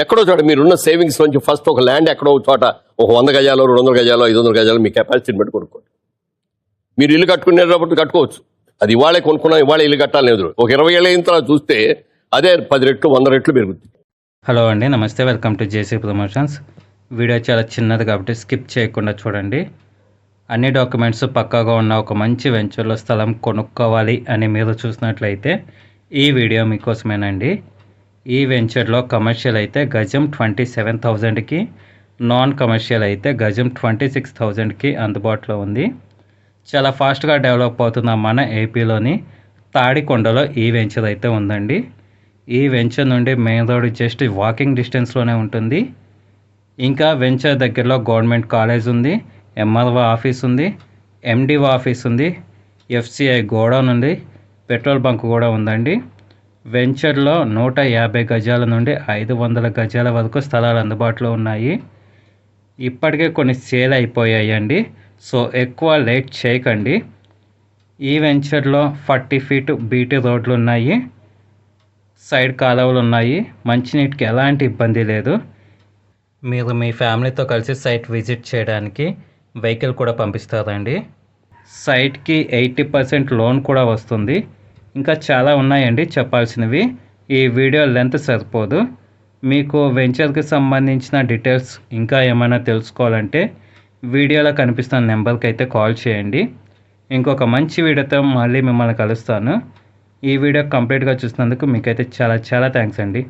ఎక్కడో చోట మీరున్న సేవింగ్స్ నుంచి ఫస్ట్ ఒక ల్యాండ్ ఎక్కడో చోట ఒక వంద గజాలు రెండు వందల గజాలు ఐదు వందల గజాలు మీ కెపాసిటీని బట్టి కొనుక్కోండి. మీరు ఇల్లు కట్టుకునేటప్పుడు కట్టుకోవచ్చు. అది ఇవాళే కొనుక్కున్నా ఇవాళే ఇల్లు కట్టాలి లేదు. ఒక ఇరవై ఏళ్ళ అయిన తర్వాత చూస్తే అదే పది రెట్లు వంద రెట్లు పెరుగుతుంది హలో అండి నమస్తే welcome to JC promotions. Video చాలా చిన్నది కాబట్టి స్కిప్ చేయకుండా చూడండి. అన్ని డాక్యుమెంట్స్ పక్కాగా ఉన్న ఒక మంచి వెంచర్లో స్థలం కొనుక్కోవాలి అని మీరు చూసినట్లయితే ఈ వీడియో మీకోసమేనండి. ఈ వెంచర్లో కమర్షియల్ అయితే గజం ట్వంటీ సెవెన్ థౌజండ్కి నాన్ కమర్షియల్ అయితే గజం ట్వంటీ సిక్స్ థౌజండ్కి అందుబాటులో ఉంది. చాలా ఫాస్ట్గా డెవలప్ అవుతున్న మన ఏపీలోని తాడికొండలో ఈ వెంచర్ అయితే ఉందండి. ఈ వెంచర్ నుండి మెయిన్ రోడ్ జస్ట్ వాకింగ్ డిస్టెన్స్లోనే ఉంటుంది. ఇంకా వెంచర్ దగ్గరలో గవర్నమెంట్ కాలేజ్ ఉంది ఎంఆర్ఓ ఆఫీస్ ఉంది ఎండిఓ ఆఫీస్ ఉంది ఎఫ్సిఐ గోడౌన్ ఉంది పెట్రోల్ బంక్ కూడా ఉందండి. వెంచర్లో నూట యాభై గజాల నుండి ఐదు వందల గజాల వరకు స్థలాలు అందుబాటులో ఉన్నాయి. ఇప్పటికే కొన్ని సేల్ అయిపోయాయండి. సో ఎక్కువ లేట్ చేయకండి. ఈ వెంచర్లో ఫార్టీ ఫీట్ బీటీ రోడ్లు ఉన్నాయి. సైడ్ కాలువలు ఉన్నాయి. మంచినీటికి ఎలాంటి ఇబ్బంది లేదు. మీరు మీ ఫ్యామిలీతో కలిసి సైట్ విజిట్ చేయడానికి వెహికల్ కూడా పంపిస్తారండి. సైట్కి ఎయిటీ పర్సెంట్ లోన్ కూడా వస్తుంది. ఇంకా చాలా ఉన్నాయండి చెప్పాల్సినవి. ఈ వీడియో లెంత్ సరిపోదు. మీకు వెంచర్కి సంబంధించిన డీటెయిల్స్ ఇంకా ఏమైనా తెలుసుకోవాలంటే వీడియోలో కనిపిస్తున్న నెంబర్కి అయితే కాల్ చేయండి. ఇంకొక మంచి వీడియోతో మళ్ళీ మిమ్మల్ని కలుస్తాను. ఈ వీడియో కంప్లీట్గా చూసినందుకు మీకైతే చాలా చాలా థ్యాంక్స్ అండి.